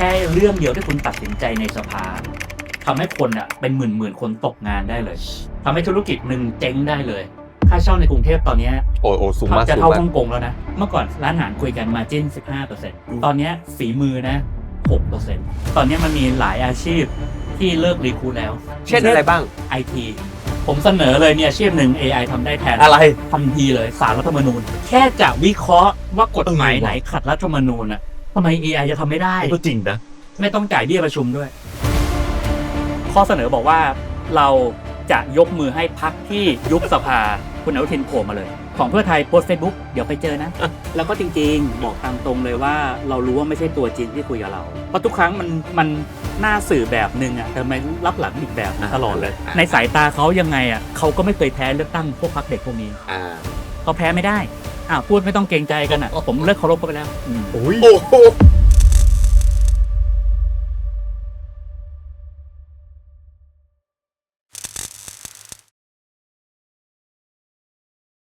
ค่เรื่องเดียวที่คุณตัดสินใจในสภาทำให้คนอะเป็นหมื่นหมื่นๆคนตกงานได้เลยทำให้ธุรกิจหนึ่งเจ๊งได้เลยค่าเช่าในกรุงเทพตอนเนี้ยโอ้โอ้สูงมากจะสูงเท่ามากฮ่องกงแล้วนะ เมื่อก่อนร้านอาหารคุยกันมาจิ้น 15%ตอนเนี้ยฝีมือนะ 6%ตอนเนี้ยมันมีหลายอาชีพที่เลิกรีคูดแล้ว เช่นอะไรบ้างไอทีผมเสนอเลยเนี่ยอาชีพหนึ่ง AI ทำได้แทน อะไรทันทีเลยสารรัฐธรรมนูญ แค่จะวิเคราะห์ว่ากฎหมายเออว่ะไหนขัดรัฐธรรมนูญอะ ทำไม AI จะทำไม่ได้ ก็จริงนะ ไม่ต้องจ่ายเบี้ยประชุมด้วย ข้อเสนอบอกว่าเราจะยกมือให้พักที่ยุบสภาคุณอนุทินโผล่มาเลย ของเพื่อไทยโพสเฟซบุ๊กเดี๋ยวไปเจอนะ แล้วก็จริงๆ บอกตามตรงเลยว่าเรารู้ว่าไม่ใช่ตัวจริงที่คุยกับเรา เพราะทุกครั้งมันมันหน้าสื่อแบบหนึ่งอะแต่ทำไมรับหลังอีกแบบตลอดเลยอ่าในสายตาเขายังไงอะเขาก็ไม่เคยแพ้เลือกตั้งพวกพักเด็กพวกนี้อ่า เขาแพ้ไม่ได้ อ้าวพูดไม่ต้องเกรงใจกันอะผมเลิกเคารพเขาไปแล้วอืมโอ้ย โอ้โห